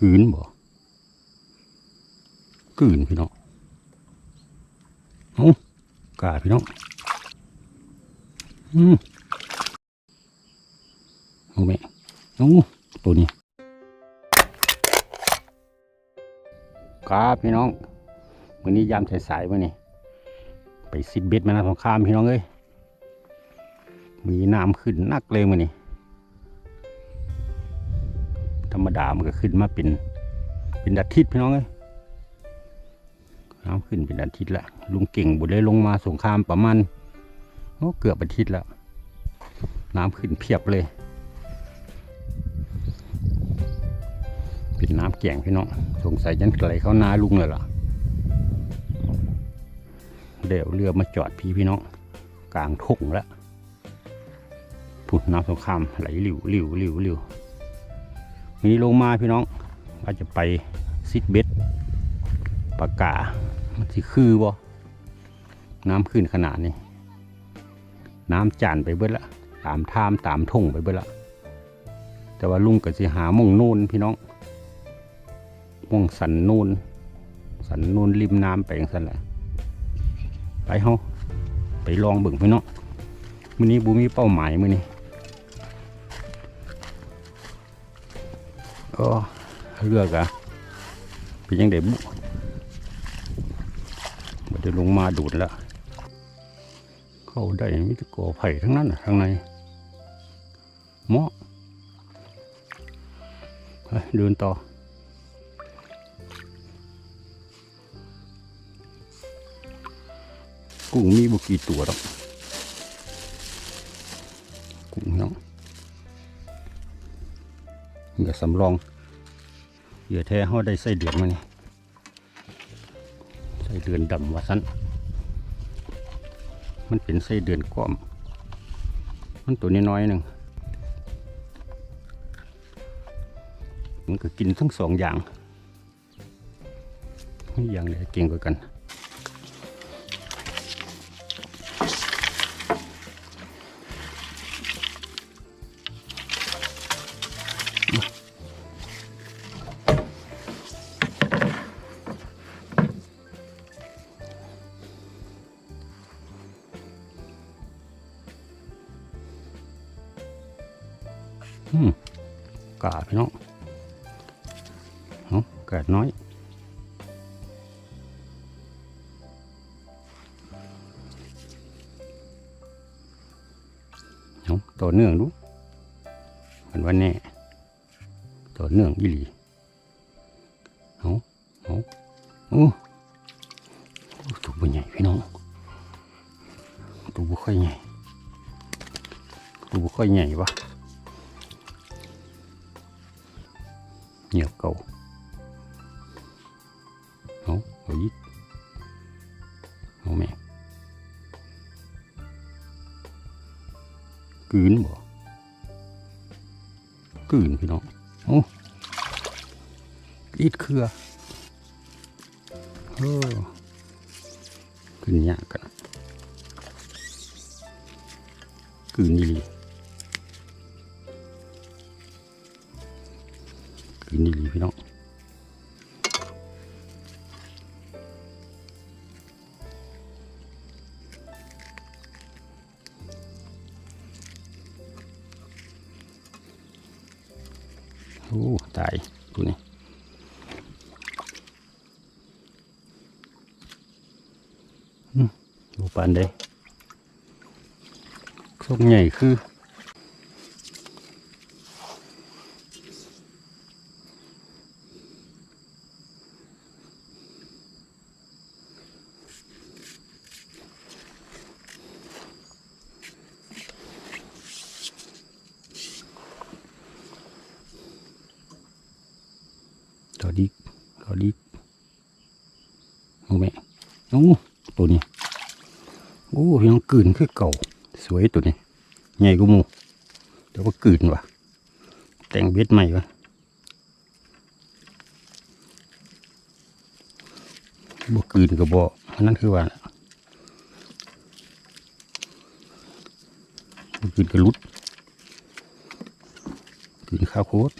กืนบ่กืนพี่น้องเอากาพี่น้องอืมเอาแม่เอาตัวนี้กาพี่น้องวันนี้ยามสายๆวันนี้ไปซิดเบ็ดมานะสงครามพี่น้องเอ้ยมีน้ำขึ้นนักเลยมันนี่ ธรรมดามันก็ขึ้นมาเป็นเป็นอาทิตย์พี่น้องเอ้ยน้ำขึ้นเป็นอาทิตย์ละลุงเก่งบุได้ลงมาสงครามประมาณโอ้เกือบอาทิตย์แล้วน้ำขึ้นเพียบเลย เป็นน้ำแก่งพี่น้องสงสัยยันไหลเขานาลุงเลยล่ะเดี๋ยวเรือมาจอดพี่พี่น้องกลางทุ่งแล้วผุดน้ำสงครามไหลหลิวหลิวหลิวหลิว วันนี้ลงมาพี่น้องว่าจจะไปซิดเบ็ดปากกามันสิคือบ่น้ำขึ้นขนาดนี้ น้ำจานไปเบิดละตามทามตามทุ่งไปเบิดละแต่ว่าลุงก็สิหามงนูนพี่น้องมงสันนูนสันนูนริมน้ำไปอย่างนั้นแหละไปเฮาไปลองเบิ่งพี่น้องมื้อนี้บูมีเป้าหมายมื้อนี้ โอ้เรือกอะเป็นยังไงบุบ่ได้ลงมาดูดแล้วเข้าได้มิตรกอไผ่ทั้งนั้นนะข้างในเหมาะไปเดินต่อกุ้งมีบุกี่ตัวหรอก สำรองเหยื่อแท้เขาได้ไส้เดือนมานี่ไส้เดือนดำว่าสั้นมันเป็นไส้เดือนก้อม มันตัวน้อยๆหนึ่งมันก็กินทั้งสองอย่างอย่างไหนเก่งกว่ากัน ต่อเนื่องดูมันวันนี้ต่อเนื่องอีหลีเอาเอาโอ้ตัวบ่ใหญ่พี่น้องตัวบ่ค่อยใหญ่ตัวบ่ค่อยใหญ่วะเหยียบเก่า กืนบ่กืนพี่น้องโอ้อีดเครือเออขึ้นยากกันกืนอีหลีกินดีๆพี่น้อง ปานใด้ทรงใหญ่คือ ตัวดีตัวดีเอาไหมโอ้ตัวนี้ โอ้ยังกืนคือเก่า สวยตัวนี้ใหญ่กูมูแต่ว่ากืนว่ะ แต่งเบ็ดใหม่วะบ่กืนกับบ่อันนั้นคือว่าบ่กืนกับลุดกืนข้าวโคตร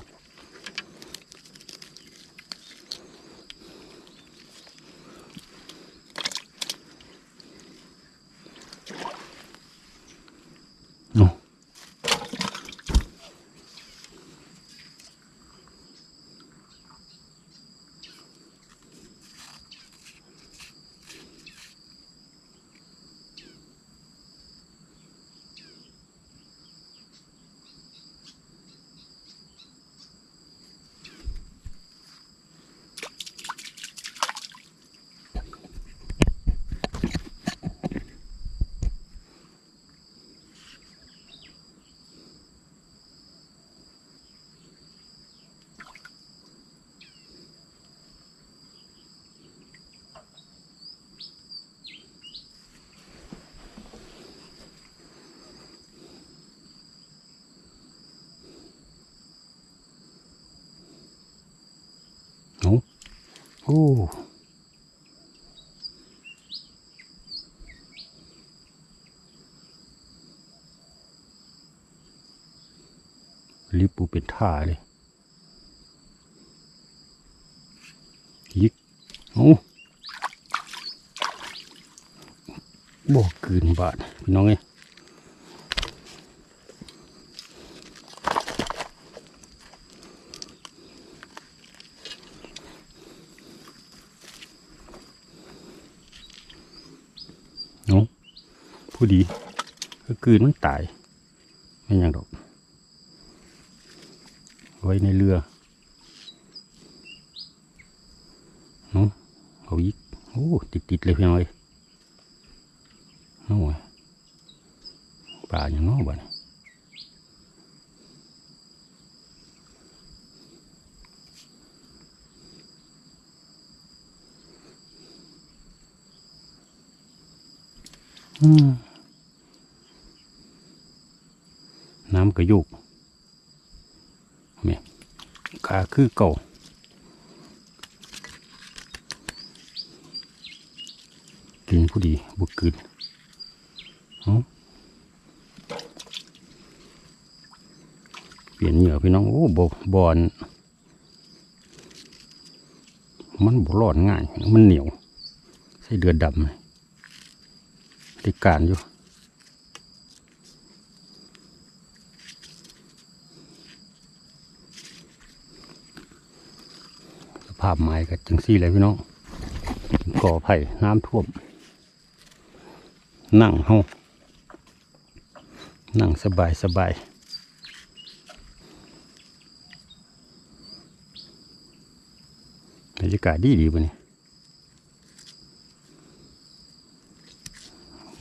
โอ้ลิปูเป็นท่าเลยยิกโอ้บอกคืนบาทพี่น้องเอ้ยโอ้ ผู้ดีก็คืนมันตายไม่ยังดอก ไว้ในเรือเนาะเอาอีกโอ้ติดติดเลยพี่น้อยโอ้ยปลาอย่างน้อบ้านอืมน้ำ กระยุกเนี่ยขาคือเก่ากินผู้ดีบุกกินเอเปลี่ยนเหยื่อพี่น้องโอ้บอบอนมันบรอดง่าย มันเหนียว ใส่เดือดดำเลยติดการอยู่ ภาพไม้ก็จังซี่เลยพี่น้องก่อไผ่น้ำท่วม นั่งเฮานั่งสบายสบายบรรยากาศดีดีปะเนี่ย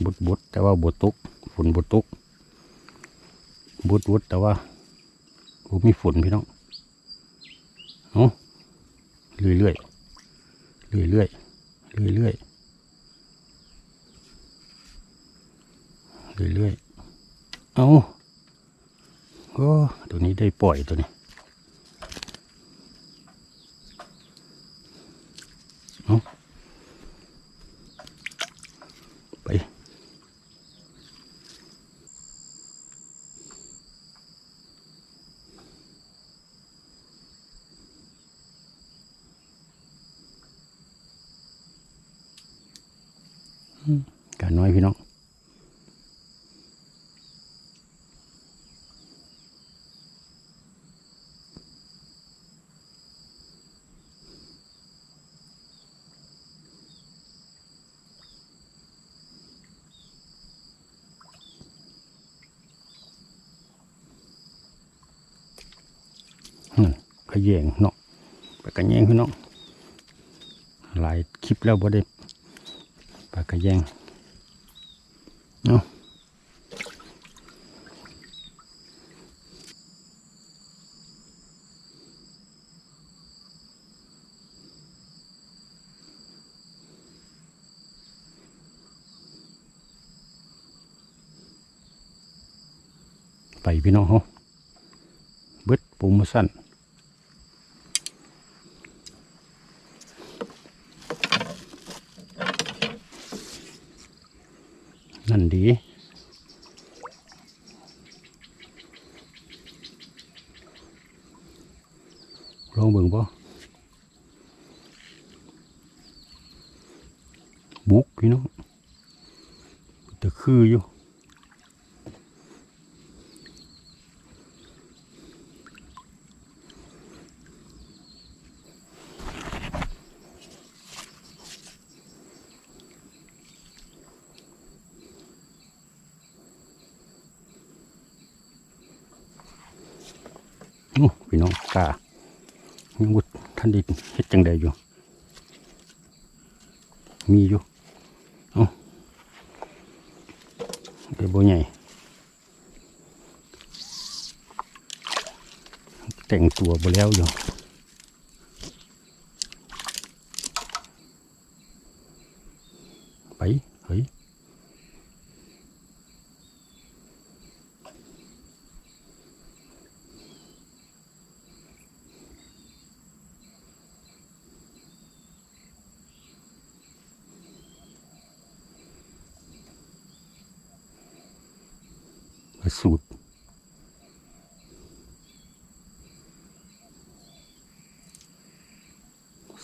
บุดบุดแต่ว่าบดตกฝนบดตกบุดบุดแต่ว่าบ่มีฝนพี่น้องเอา เรื่อยๆเรื่อยๆเรื่อยๆเรื่อยๆเอาก็ตัวนี้ได้ปล่อยตัวนี้ การน้อยพี่น้องขยงเนาะไปกระแยงพี่น้องหลายคลิปแล้วบ่ได้ปลากระแยง เนาะไปพี่น้องเฮาเบิดปรโมชั่น นั่นดีลองเบิ่งป่บุกพี่น้องแต่คืออยู่ พี่น้องกายังบุดท่านดินเฮ็ดจังใดอยู่ มีอยู่เอาเดี๋ยวโบใหญ่แต่งตัวบแล้วอยู่ไปเฮ้ย ไปสูตร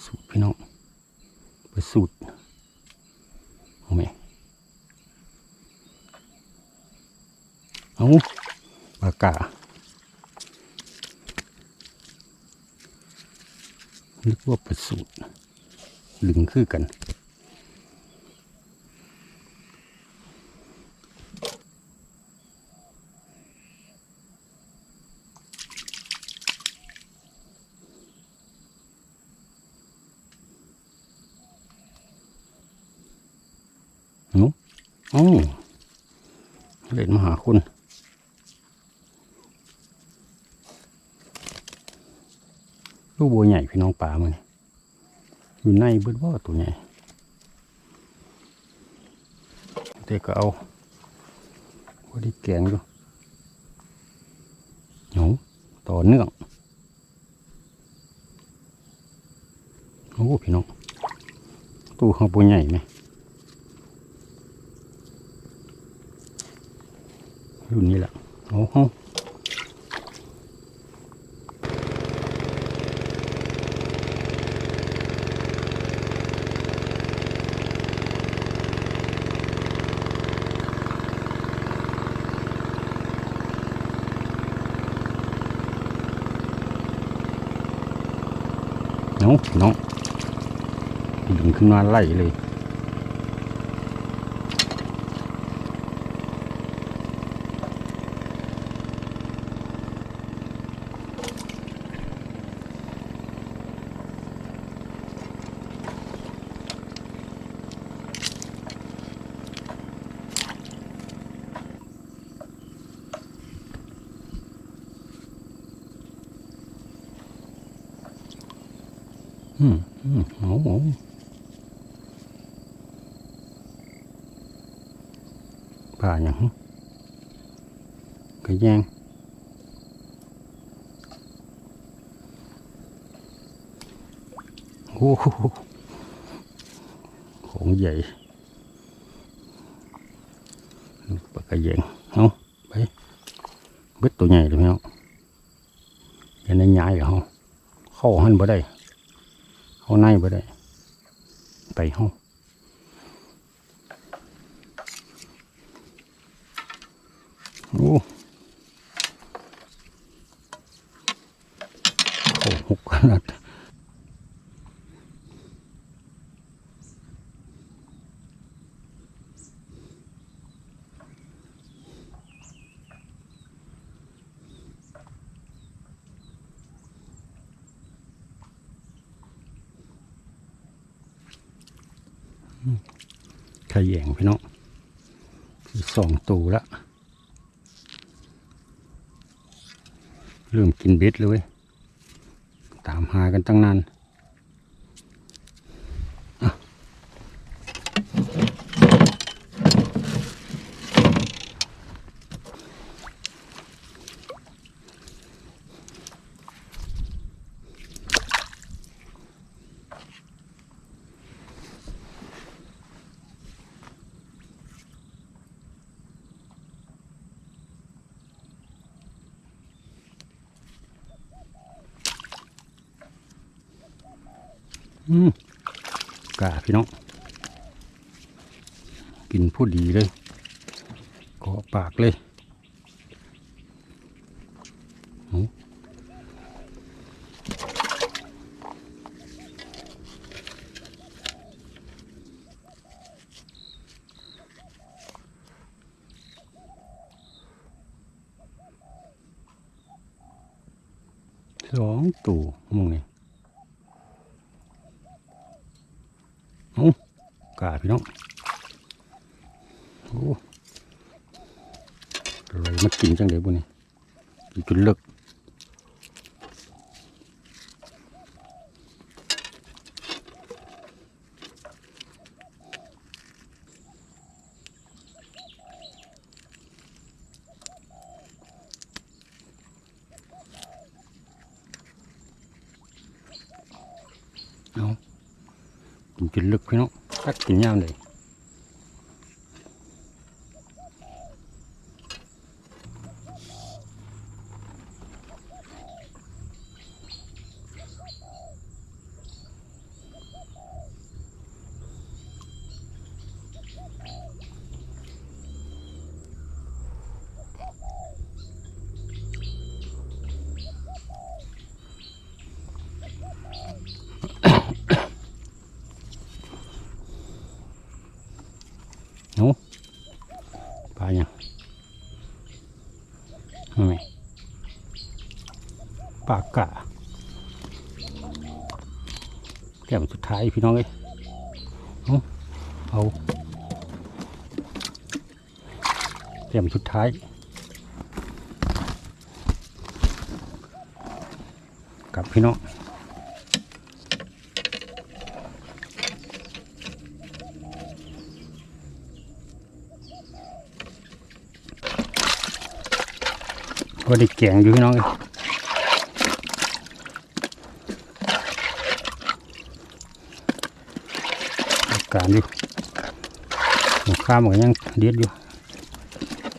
สูตร พี่น้องไปสูตรเอาไหมเอาปากกานึกว่าไปสูตร ลึงคือกัน หนูเอ้า เล่นมาหาคุณลูกบัวใหญ่พี่น้องป่ามันอยู่ในเบิดว่าตัวใหญ่เด็กก็เอาว่าไดีแกงอยู่หนูต่อเนื่องโอ้พี่น้องตู้ข้าบัวใหญ่ไหม รุ่นนี้แหละโอ้โหน้องน้องดึงขึ้นมาไล่เลย อืมอืมโอ้โหป่าอย่างหึกระแยงโอ้โหของให เอาไปเบ็ดตัวใหญ่เลยไหมเอาอย่าในย้ายเหรอเขาเข้าหันบ่ได้เขาในบ่ได้ ไปห้องโอ้โหหกขนาด ขยงพี่น้องสองตูแล้วเริ่มกินเบ็ดเลยเว้ยตามหากันตั้งนาน กาพี่น้อง กินผู้ดีเลยเกาะปากเลยเอาสองตัวมองนี่เอากาพี่น้อง โอ้อะไรมากินจังเดี๋ยวบุนี่กินจนเลิกเอากินจนลิกพี่น้องตักกินยามเลย กะ แต้มสุดท้ายพี่น้องเอ้ยเอาแต้มสุดท้าย กลับพี่น้องก็ได้แกงอยู่พี่น้องเอ้ย การอยู่หมูข้ามก็ยังเด็ดอยู่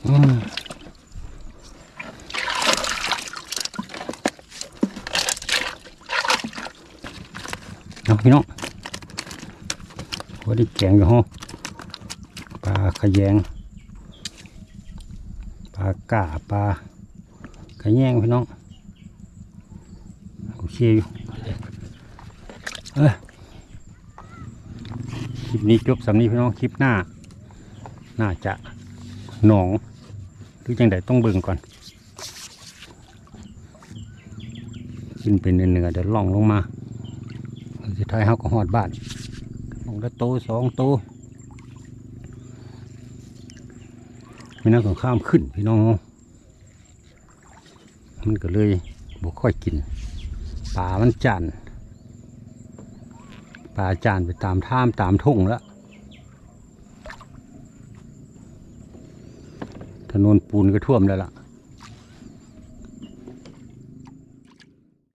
อืมเอาพี่น้องก็ได้แกงอยู่ห้องปลาขะแยงปลากาปลาขยงพี่น้องโอเคอยู่เอ้ยค ลิปนี้จบสำนี้พี่น้องคลิปหน้า น่าจะหนอง หรือจังใดต้องเบิ่งก่อน ขึ้นเป็นเนื้อเดี๋ยวล่องลงมาสุดท้ายเขาก็หอดบ้านลงได้โตสองโตไม่น่าสงข้ามขึ้นพี่น้อง มันก็เลยบ่ค่อยกินปลามันจานทร์ ปลาจานไปตามท่ามตามทุ่งแล้วถนนปูนก็ท่วมแล้วล่ะ